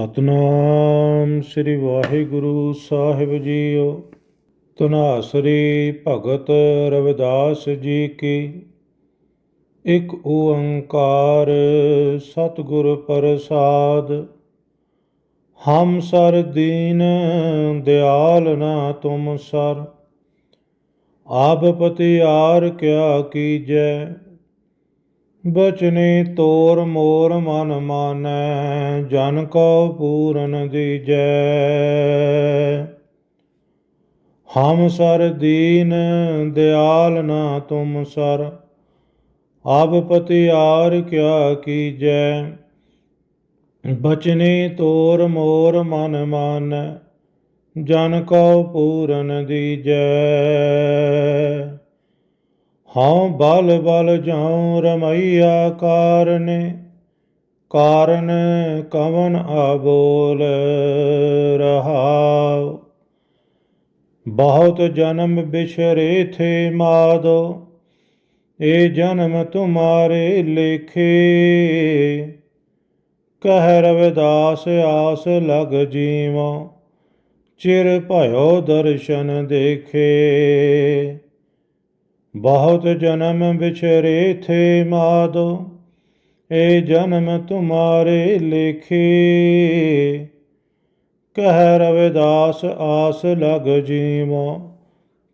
ਸਤਨਾਮ ਸ੍ਰੀ ਵਾਹਿਗੁਰੂ ਸਾਹਿਬ ਜੀਓ। ਤਨਾਸਰੀ ਭਗਤ ਰਵਿਦਾਸ ਜੀ ਕੀ। ਇੱਕ ਓੰਕਾਰ ਸਤਿਗੁਰ ਪ੍ਰਸਾਦ। ਹਮ ਸਰ ਦੀਨ ਦਿਆਲ ਨਾ ਤੁਮ ਸਰ। ਆਪ ਪਤਿਆਰ ਕਿਆ ਕੀਜੈ। ਬਚਨੇ ਤੋਰ ਮੋਰ ਮਨ ਮਾਨੈ, ਜਨ ਕੋ ਪੂਰਨ ਦੀਜੈ। ਹਮ ਸਰ ਦੀਨ, ਦਿਆਲ ਨਾ ਤੁਮ ਸਰ ਆਪ ਪਤੀ ਆਰ ਕਿਆ ਕੀਜੈ। ਬਚਨੇ ਤੋਰ ਮੋਰ ਮਨ ਮਾਨੈ, ਜਨ ਕੋ ਪੂਰਨ ਦੀਜੈ। ਹਉ ਬਲ ਬਲ ਜਾਉ ਰਮਈਆ ਕਾਰਨੇ, ਕਾਰਨ ਕਵਨ ਆਬੋਲ ਰਹਾਉ। ਬਹੁਤ ਜਨਮ ਬਿਛਰੇ ਥੇ ਮਾਦੋ ਇਹ ਜਨਮ ਤੁਮਾਰੇ ਲੇਖੇ। ਕਹਿ ਰਵਿਦਾਸ ਆਸ ਲਗ ਜੀਵੋ, ਚਿਰ ਭਇਓ ਦਰਸ਼ਨ ਦੇਖੇ। ਬਹੁਤ ਜਨਮ ਵਿਛਰੇ ਥੇ ਮਾਦੋ, ਏ ਜਨਮ ਤੁਮਾਰੇ ਲੇਖੇ। ਕਹਿ ਰਵਿਦਾਸ ਆਸ ਲਗ ਜੀਵੋ,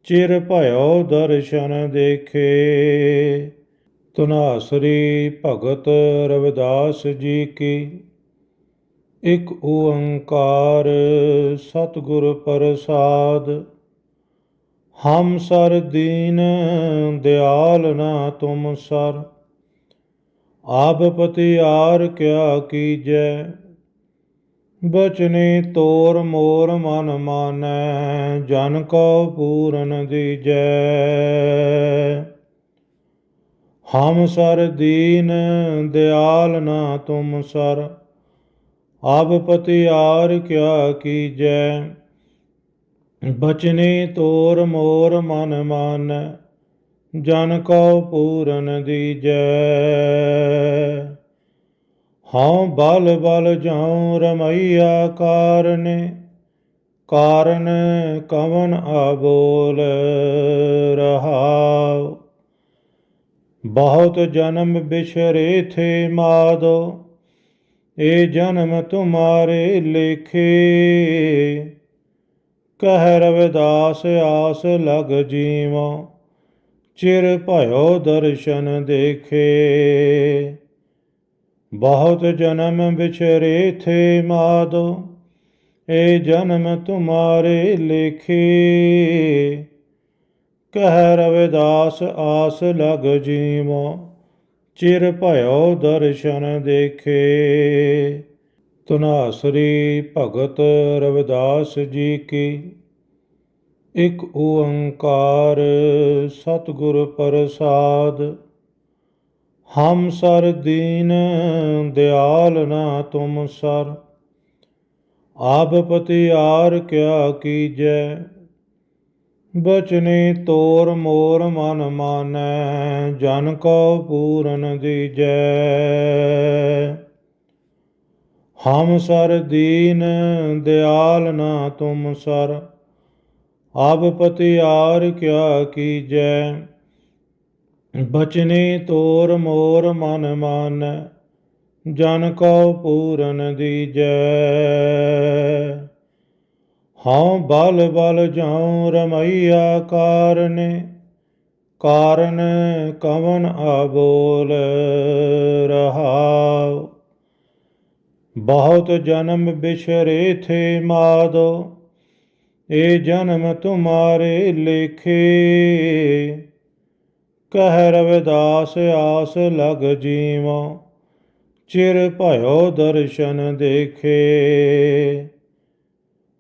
ਚਿਰ ਭਇਓ ਦਰਸ਼ਨ ਦੇਖੇ। ਤੁਨਾਸਰੀ ਭਗਤ ਰਵਿਦਾਸ ਜੀ ਕੀ, ਇਕ ਓੰਕਾਰ ਸਤਿਗੁਰ ਪ੍ਰਸਾਦ। ਹਮ ਸਰ ਦੀਨ ਦਿਆਲ ਨਾ ਤੁਮ ਸਰ, ਆਪ ਪਤਿਆਰ ਕਿਆ ਕੀਜੈ, ਬਚਨੇ ਤੋਰ ਮੋਰ ਮਨ ਮਾਨੈ, ਜਨ ਕੋ ਪੂਰਨ ਦੀਜੈ। ਹਮ ਸਰ ਦੀਨ ਦਿਆਲ ਨਾ ਤੁਮ ਸਰ, ਆਪ ਪਤੀ ਆਰ ਕਿਆ ਕੀਜੈ ਬਚਨੇ ਤੋਰ ਮੋਰ ਮਨ ਮਾਨ, ਜਨ ਕਉ ਪੂਰਨ ਦੀਜੈ। ਹਉ ਬਲ ਬਲ ਜਾਉ ਰਮਈਆ ਕਾਰਨੇ, ਕਾਰਨ ਕਵਨ ਆਬੋਲ ਰਹਾਉ। ਬਹੁਤ ਜਨਮ ਬਿਛਰੇ ਥੇ ਮਾਦੋ ਇਹ ਜਨਮ ਤੁਮਾਰੇ ਲੇਖੇ। ਕਹਿ ਰਵਿਦਾਸ, ਆਸ ਲਗ ਜੀਵੋ, ਚਿਰ ਭਇਓ ਦਰਸ਼ਨ ਦੇਖੇ। ਬਹੁਤ ਜਨਮ ਵਿਛਰੇ ਥੇ ਮਾਦੋ, ਏ ਜਨਮ ਤੁਮਾਰੇ ਲੇਖੇ। ਕਹਿ ਰਵਿਦਾਸ, ਆਸ ਲਗ ਜੀਵੋ, ਚਿਰ ਭਇਓ ਦਰਸ਼ਨ ਦੇਖੇ। ਤੁਨਾਸਰੀ ਭਗਤ ਰਵਿਦਾਸ ਜੀ ਕੀ। ਇੱਕ ਓੰਕਾਰ ਸਤਿਗੁਰ ਪ੍ਰਸਾਦ। ਹਮ ਸਰ ਦੀਨ ਦਿਆਲ ਨਾ ਤੁਮ ਸਰ। ਆਪ ਪਤੀ ਆਰ ਕਿਆ ਕੀਜੈ। ਬਚਨੇ ਤੋਰ ਮੋਰ ਮਨ ਮਾਨੈ, ਜਨ ਕੋ ਪੂਰਨ ਦੀਜੈ। ਹਮ ਸਰ ਦੀਨ ਦਿਆਲ ਨਾ ਤੁਮ ਸਰ, ਆਪ ਪਤਿਆਰ ਕਿਆ ਕੀਜੈ, ਬਚਨੇ ਤੋਰ ਮੋਰ ਮਨ ਮਨ, ਜਨ ਕੋ ਪੂਰਨ ਦੀਜੈ। ਹਉ ਬਲ ਬਲ ਜਾਉ ਰਮਈਆ ਕਾਰਨੇ, ਕਾਰਨ ਕਵਨ ਆਬੋਲ ਰਹਾਉ। ਬਹੁਤ ਜਨਮ ਬਿਛਰੇ ਥੇ ਮਾਦੋ ਇਹ ਜਨਮ ਤੁਮਾਰੇ ਲੇਖੇ। ਕਹਿ ਰਵਿਦਾਸ ਆਸ ਲਗ ਜੀਵੋ, ਚਿਰ ਭਇਓ ਦਰਸ਼ਨ ਦੇਖੇ।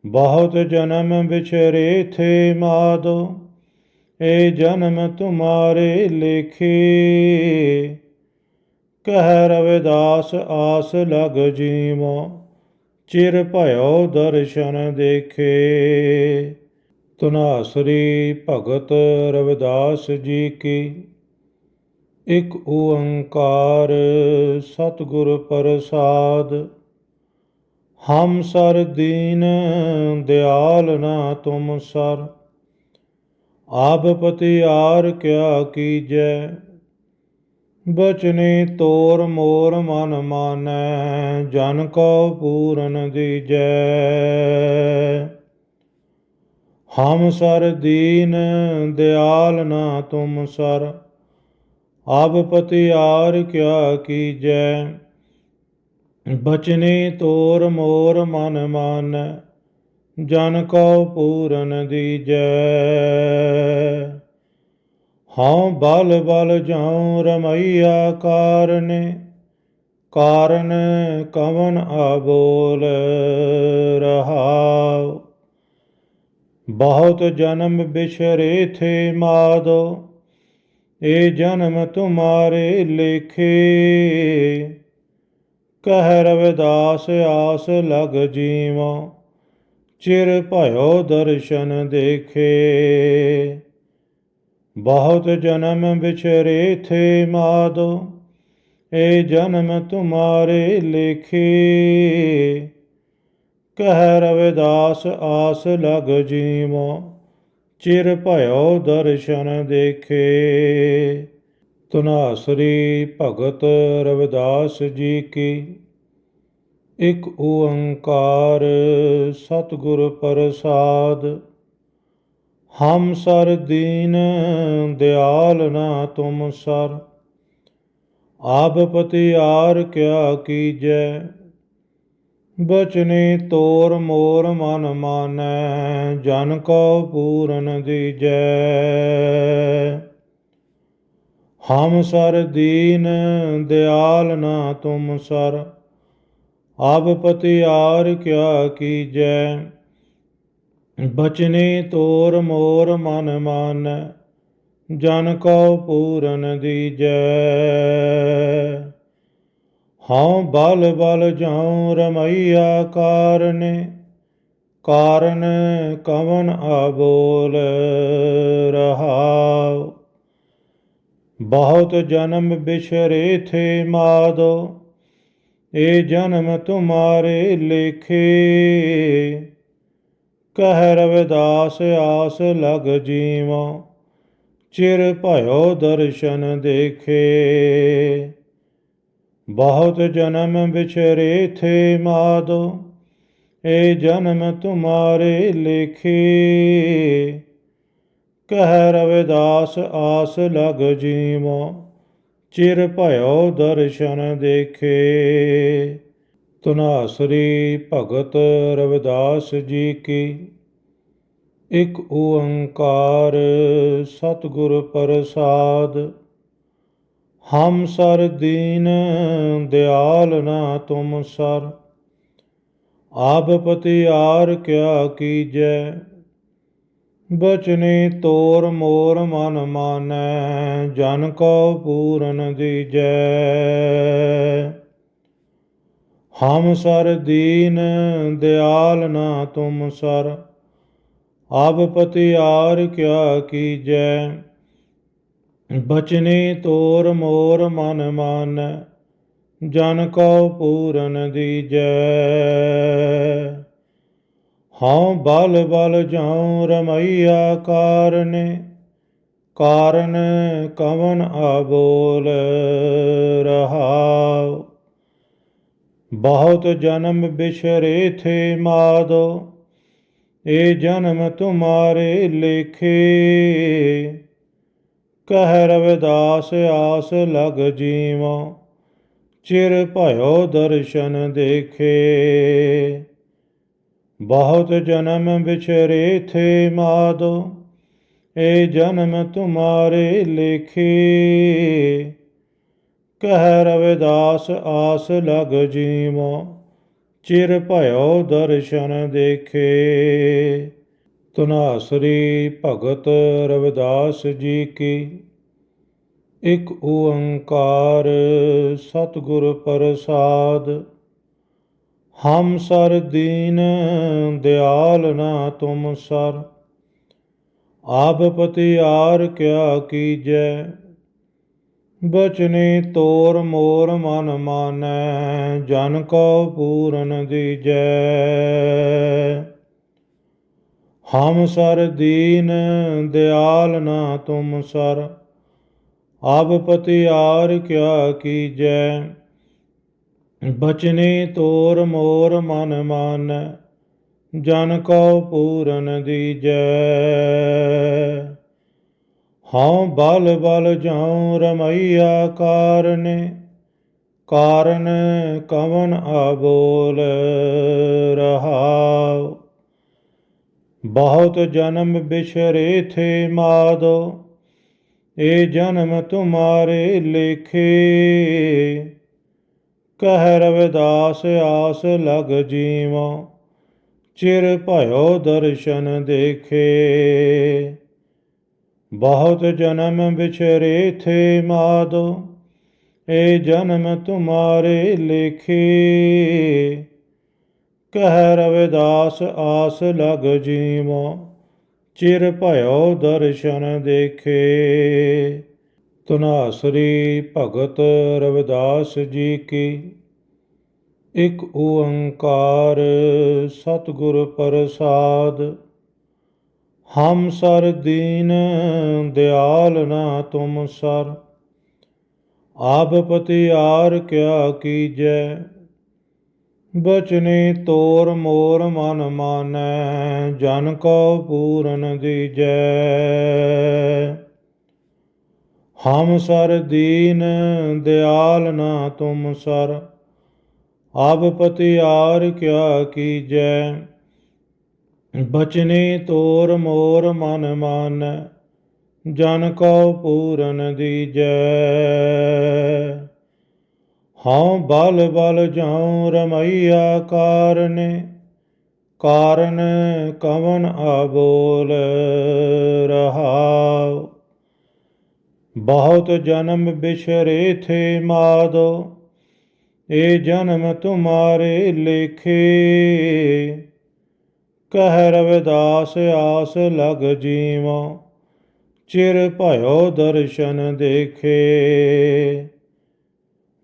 ਬਹੁਤ ਜਨਮ ਵਿਛਰੇ ਥੇ ਮਾਦੋ ਇਹ ਜਨਮ ਤੁਮਾਰੇ ਲੇਖੇ। ਕਹਿ ਰਵਿਦਾਸ ਆਸ ਲਗ ਜੀਵੋ, ਚਿਰ ਭਇਓ ਦਰਸ਼ਨ ਦੇਖੇ। ਤੁਨਾਸਰੀ ਭਗਤ ਰਵਿਦਾਸ ਜੀ ਕੀ, ਇਕ ਓੰਕਾਰ ਸਤਿਗੁਰ ਪ੍ਰਸਾਦ। ਹਮ ਸਰ ਦੀਨ ਦਿਆਲ ਨਾ ਤੁਮ ਸਰ, ਆਪ ਪਤੀ ਆਰ ਕਿਆ ਕੀਜੈ। ਬਚਨੇ ਤੋਰ ਮੋਰ ਮਨ ਮਾਨੈ, ਜਨ ਕੋ ਪੂਰਨ ਦੀਜੈ। ਹਮ ਸਰ ਦੀਨ, ਦਿਆਲ ਨਾ ਤੁਮ ਸਰ ਆਪ ਪਤਿਆਰ ਕਿਆ ਕੀਜੈ। ਬਚਨੇ ਤੋਰ ਮੋਰ ਮਨ ਮਾਨੈ, ਜਨ ਕੋ ਪੂਰਨ ਦੀਜੈ। ਹਉ ਬਲ ਬਲ ਜਾਉ ਰਮਈਆ ਕਾਰਨੇ, ਕਾਰਨ ਕਵਨ ਆਬੋਲ ਰਹਾਉ। ਬਹੁਤ ਜਨਮ ਬਿਛਰੇ ਥੇ ਮਾਦੋ, ਏ ਜਨਮ ਤੁਮਾਰੇ ਲੇਖੇ। ਕਹਿ ਰਵਿਦਾਸ ਆਸ ਲਗ ਜੀਵੋ, ਚਿਰ ਭਇਓ ਦਰਸ਼ਨ ਦੇਖੇ। ਬਹੁਤ ਜਨਮ ਵਿਛਰੇ ਥੇ ਮਾਦੋ, ਏ ਜਨਮ ਤੁਮਾਰੇ ਲੇਖੇ। ਕਹਿ ਰਵਿਦਾਸ ਆਸ ਲਗ ਜੀਵੋ, ਚਿਰ ਭਇਓ ਦਰਸ਼ਨ ਦੇਖੇ। ਤੁਨਾਸਰੀ ਭਗਤ ਰਵਿਦਾਸ ਜੀ ਕੀ, ਇਕ ਓੰਕਾਰ ਸਤਿਗੁਰ ਪ੍ਰਸਾਦ। ਹਮ ਸਰ ਦੀਨ ਦਿਆਲ ਨਾ ਤੁਮ ਸਰ, ਆਪ ਪਤਿਆਰ ਕਿਆ ਕੀਜੈ, ਬਚਨੇ ਤੋਰ ਮੋਰ ਮਨ ਮਾਨੈ, ਜਨ ਕੋ ਪੂਰਨ ਦੀਜੈ। ਹਮ ਸਰ ਦੀਨ ਦਿਆਲ ਨਾ ਤੁਮ ਸਰ, ਆਪ ਪਤਿਆਰ ਕਿਆ ਕੀਜੈ ਬਚਨੇ ਤੋਰ ਮੋਰ ਮਨ ਮਾਨੈ, ਜਨ ਕੋ ਪੂਰਨ ਦੀਜੈ। ਹਉ ਬਲ ਬਲ ਜਾਉ ਰਮਈਆ ਕਾਰਨੇ, ਕਾਰਨ ਕਵਨ ਆਬੋਲ ਰਹਾਉ। ਬਹੁਤ ਜਨਮ ਬਿਛਰੇ ਥੇ ਮਾਦੋ ਇਹ ਜਨਮ ਤੁਮਾਰੇ ਲੇਖੇ। ਕਹਿ ਰਵਿਦਾਸ ਆਸ ਲਗ ਜੀਵਾਂ, ਚਿਰ ਭਇਓ ਦਰਸ਼ਨ ਦੇਖੇ। ਬਹੁਤ ਜਨਮ ਵਿਛਰੇ ਥੇ ਮਾਦੋ, ਏ ਜਨਮ ਤੁਮਾਰੇ ਲੇਖੇ। ਕਹਿ ਰਵਿਦਾਸ ਆਸ ਲਗ ਜੀਵਾਂ, ਚਿਰ ਭਇਓ ਦਰਸ਼ਨ ਦੇਖੇ। ਤੁਨਾਸਰੀ ਭਗਤ ਰਵਿਦਾਸ ਜੀ ਕੀ। ਇਕ ਓੰਕਾਰ ਸਤਿਗੁਰ ਪ੍ਰਸਾਦ। ਹਮ ਸਰ ਦੀਨ ਦਿਆਲ ਨਾ ਤੁਮ ਸਰ। ਆਪ ਪਤੀ ਆਰ ਕਿਆ ਕੀਜੈ। ਬਚਨੇ ਤੋਰ ਮੋਰ ਮਨ ਮਾਨੈ, ਜਨ ਕੋ ਪੂਰਨ ਦੀਜੈ। ਹਮ ਸਰ ਦੀਨ ਦਿਆਲ ਨਾ ਤੁਮ ਸਰ ਆਪ ਪਤੀ ਆਰ ਕਿਆ ਕੀਜੈ? ਬਚਨੇ ਤੋਰ ਮੋਰ ਮਨ ਮਾਨੈ, ਜਨ ਕੋ ਪੂਰਨ ਦੀਜੈ। ਹਉ ਬਲ ਬਲ ਜਾਉ ਰਮਈਆ ਕਾਰਨੇ, ਕਾਰਨ ਕਵਨ ਆਬੋਲ ਰਹਾਉ। ਬਹੁਤ ਜਨਮ ਬਿਛਰੇ ਥੇ ਮਾਦੋ, ਏ ਜਨਮ ਤੁਮਾਰੇ ਲੇਖੇ। ਕਹਿ ਰਵਿਦਾਸ ਆਸ ਲਗ ਜੀਵਾਂ, ਚਿਰ ਭਇਓ ਦਰਸ਼ਨ ਦੇਖੇ। ਬਹੁਤ ਜਨਮ ਵਿਛਰੇ ਥੇ ਮਾਦੋ, ਏ ਜਨਮ ਤੁਮਾਰੇ ਲੇਖੇ। ਕਹਿ ਰਵਿਦਾਸ ਆਸ ਲਗ ਜੀਵਾਂ ਚਿਰ ਭਇਓ ਦਰਸ਼ਨ ਦੇਖੇ। ਤੁਨਾਸਰੀ ਭਗਤ ਰਵਿਦਾਸ ਜੀ ਕੀ, ਇਕ ਓੰਕਾਰ ਸਤਿਗੁਰ ਪ੍ਰਸਾਦ। ਹਮ ਸਰ ਦੀਨ ਦਿਆਲ ਨਾ ਤੁਮ ਸਰ, ਆਪ ਪਤਿਆਰ ਕਿਆ ਕੀਜੈ। ਬਚਨੇ ਤੋਰ ਮੋਰ ਮਨ ਮਾਨੈ, ਜਨ ਕੋ ਪੂਰਨ ਦੀਜੈ। ਹਮ ਸਰ ਦੀਨ, ਦਿਆਲ ਨਾ ਤੁਮ ਸਰ ਆਬ ਪਤਿਆਰ ਕਿਆ ਕੀਜੈ। ਬਚਨੇ ਤੋਰ ਮੋਰ ਮਨ ਮਾਨੈ, ਜਨ ਕੋ ਪੂਰਨ ਦੀਜੈ। ਹਉ ਬਲ ਬਲ ਜਾਉ ਰਮਈਆ ਕਾਰਨੇ, ਕਾਰਨ ਕਵਨ ਆਬੋਲ ਰਹਾਉ। ਬਹੁਤ ਜਨਮ ਬਿਛਰੇ ਥੇ ਮਾਦੋ ਇਹ ਜਨਮ ਤੁਮਾਰੇ ਲੇਖੇ। ਕਹਿ ਰਵਿਦਾਸ ਆਸ ਲਗ ਜੀਵੋ, ਚਿਰ ਭਇਓ ਦਰਸ਼ਨ ਦੇਖੇ। ਬਹੁਤ ਜਨਮ ਵਿਛਰੇ ਥੇ ਮਾਦੋ, ਏ ਜਨਮ ਤੁਮਾਰੇ ਲੇਖੇ। ਕਹਿ ਰਵਿਦਾਸ ਆਸ ਲਗ ਜੀਵੋ, ਚਿਰ ਭਇਓ ਦਰਸ਼ਨ ਦੇਖੇ। ਤੁਨਾਸਰੀ ਭਗਤ ਰਵਿਦਾਸ ਜੀ ਕੀ, ਇਕ ਓੰਕਾਰ ਸਤਿਗੁਰ ਪ੍ਰਸਾਦ। ਹਮ ਸਰ ਦੀਨ ਦਿਆਲ ਨਾ ਤੁਮ ਸਰ, ਆਪ ਪਤਿਆਰ ਕਿਆ ਕੀਜੈ, ਬਚਨੇ ਤੋਰ ਮੋਰ ਮਨ ਮਾਨੈ, ਜਨ ਕੋ ਪੂਰਨ ਦੀਜੈ। ਹਮ ਸਰ ਦੀਨ ਦਿਆਲ ਨਾ ਤੁਮ ਸਰ, ਆਪ ਪਤੀ ਆਰ ਕਿਆ ਕੀਜੈ ਬਚਨੇ ਤੋਰ ਮੋਰ ਮਨ ਮਾਨੈ, ਜਨ ਕੋ ਪੂਰਨ ਦੀਜੈ। ਹਉ ਬਲ ਬਲ ਜਾਉ ਰਮਈਆ ਕਾਰਨੇ ਕਾਰਨ ਕਵਨ ਆਬੋਲ ਰਹਾਉ। ਬਹੁਤ ਜਨਮ ਬਿਛਰੇ ਥੇ ਮਾਦੋ ਇਹ ਜਨਮ ਤੁਮਾਰੇ ਲੇਖੇ। ਕਹਿ ਰਵਿਦਾਸ ਆਸ ਲਗ ਜੀਵੋ, ਚਿਰ ਭਇਓ ਦਰਸ਼ਨ ਦੇਖੇ।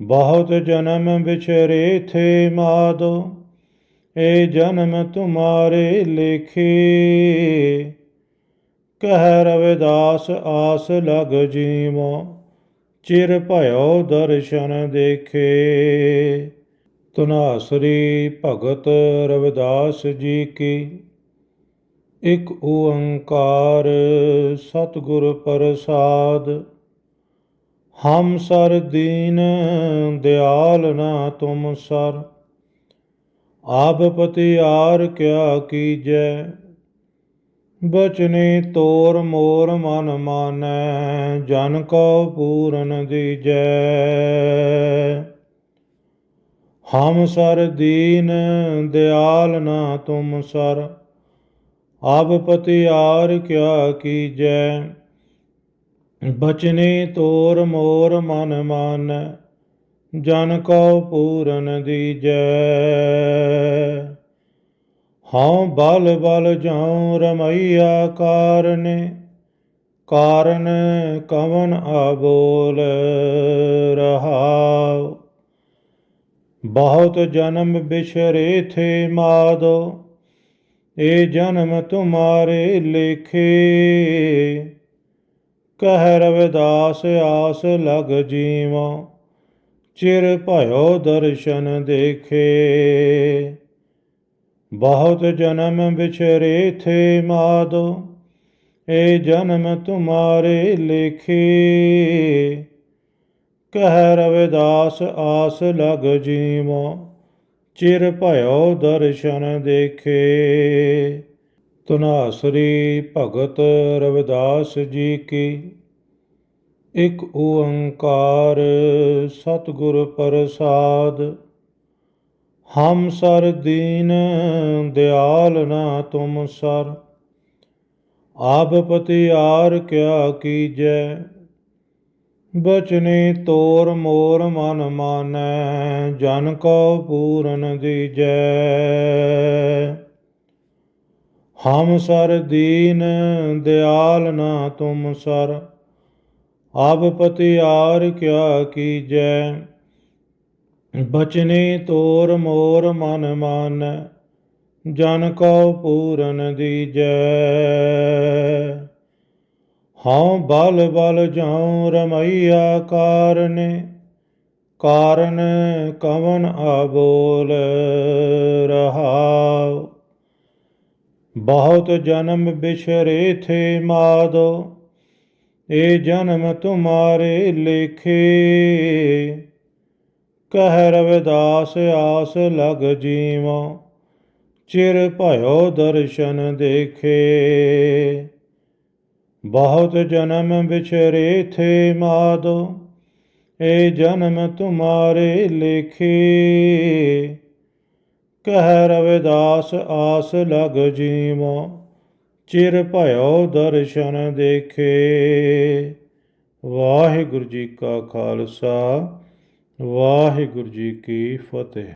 ਬਹੁਤ ਜਨਮ ਵਿਛਰੇ ਥੇ ਮਾਦੋ, ਏ ਜਨਮ ਤੁਮਾਰੇ ਲੇਖੇ। ਕਹਿ ਰਵਿਦਾਸ ਆਸ ਲਗ ਜੀਵੋ, ਚਿਰ ਭਇਓ ਦਰਸ਼ਨ ਦੇਖੇ। ਤੁਨਾਸਰੀ ਭਗਤ ਰਵਿਦਾਸ ਜੀ ਕੀ। ਇਕ ਓੰਕਾਰ ਸਤਿਗੁਰ ਪ੍ਰਸਾਦ। ਹਮ ਸਰ ਦੀਨ ਦਿਆਲ ਨਾ ਤੁਮ ਸਰ। ਆਪ ਪਤਿਆਰ ਕਿਆ ਕੀਜੈ। ਬਚਨੇ ਤੋਰ ਮੋਰ ਮਨ ਮਾਨੈ, ਜਨ ਕੋ ਪੂਰਨ ਦੀਜੈ। ਹਮ ਸਰ ਦੀਨ ਦਿਆਲ ਨਾ ਤੁਮ ਸਰ, ਆਪ ਪਤਿਆਰ ਕਿਆ ਕੀਜੈ, ਬਚਨੇ ਤੋਰ ਮੋਰ ਮਨ ਮਾਨੈ, ਜਨ ਕੋ ਪੂਰਨ ਦੀਜੈ। ਹਉ ਬਲ ਬਲ ਜਾਉ ਰਮਈਆ ਕਾਰਨੇ, ਕਾਰਨ ਕਵਨ ਆਬੋਲ ਰਹਾਉ। ਬਹੁਤ ਜਨਮ ਬਿਛਰੇ ਥੇ ਮਾਦੋ, ਏ ਜਨਮ ਤੁਮਾਰੇ ਲੇਖੇ। ਕਹਿ ਰਵਿਦਾਸ ਆਸ ਲਗ ਜੀਵੋ, ਚਿਰ ਭਇਓ ਦਰਸ਼ਨ ਦੇਖੇ। ਬਹੁਤ ਜਨਮ ਵਿਛਰੇ ਥੇ ਮਾਦੋ, ਏ ਜਨਮ ਤੁਮਾਰੇ ਲੇਖੇ। ਕਹਿ ਰਵਿਦਾਸ ਆਸ ਲਗ ਜੀਵੋ, ਚਿਰ ਭਇਓ ਦਰਸ਼ਨ ਦੇਖੇ। ਤੁਨਾਸਰੀ ਭਗਤ ਰਵਿਦਾਸ ਜੀ ਕੀ, ਇਕ ਓੰਕਾਰ ਸਤਿਗੁਰ ਪ੍ਰਸਾਦ। ਹਮ ਸਰ ਦੀਨ ਦਿਆਲ ਨਾ ਤੁਮ ਸਰ, ਆਪ ਪਤੀ ਪਤਿਆਰ ਕਿਆ ਕੀਜੈ। ਬਚਨੇ ਤੋਰ ਮੋਰ ਮਨ ਮਾਨੈ, ਜਨ ਕੋ ਪੂਰਨ ਦੀਜੈ। ਹਮ ਸਰ ਦੀਨ, ਦਿਆਲ ਨਾ ਤੁਮ ਸਰ, ਆਪ ਪਤੀ ਆਰ ਕਿਆ ਕੀਜੈ। ਬਚਨੇ ਤੋਰ ਮੋਰ ਮਨ ਮਾਨੈ, ਜਨ ਕਉ ਪੂਰਨ ਦੀਜੈ। ਹਉ ਬਲ ਬਲ ਜਾਉ ਰਮਈਆ ਕਾਰਨੇ, ਕਾਰਨ ਕਵਨ ਆਬੋਲ ਰਹਾਉ। ਬਹੁਤ ਜਨਮ ਬਿਛਰੇ ਥੇ ਮਾਦੋ ਇਹ ਜਨਮ ਤੁਮਾਰੇ ਲੇਖੇ। ਕਹਿ ਰਵਿਦਾਸ ਆਸ ਲਗ ਜੀਵੋ, ਚਿਰ ਭਇਓ ਦਰਸ਼ਨ ਦੇਖੇ। ਬਹੁਤ ਜਨਮ ਵਿਚਰੇ ਥੇ ਮਾਦੋ, ਏ ਜਨਮ ਤੁਮਾਰੇ ਲੇਖੇ। ਕਹਿ ਰਵਿਦਾਸ ਆਸ ਲਗ ਜੀਵੋ, ਚਿਰ ਭਇਓ ਦਰਸ਼ਨ ਦੇਖੇ। ਵਾਹਿਗੁਰੂ ਜੀ ਕਾ ਖਾਲਸਾ, ਵਾਹਿਗੁਰੂ ਜੀ ਕੀ ਫਤਿਹ।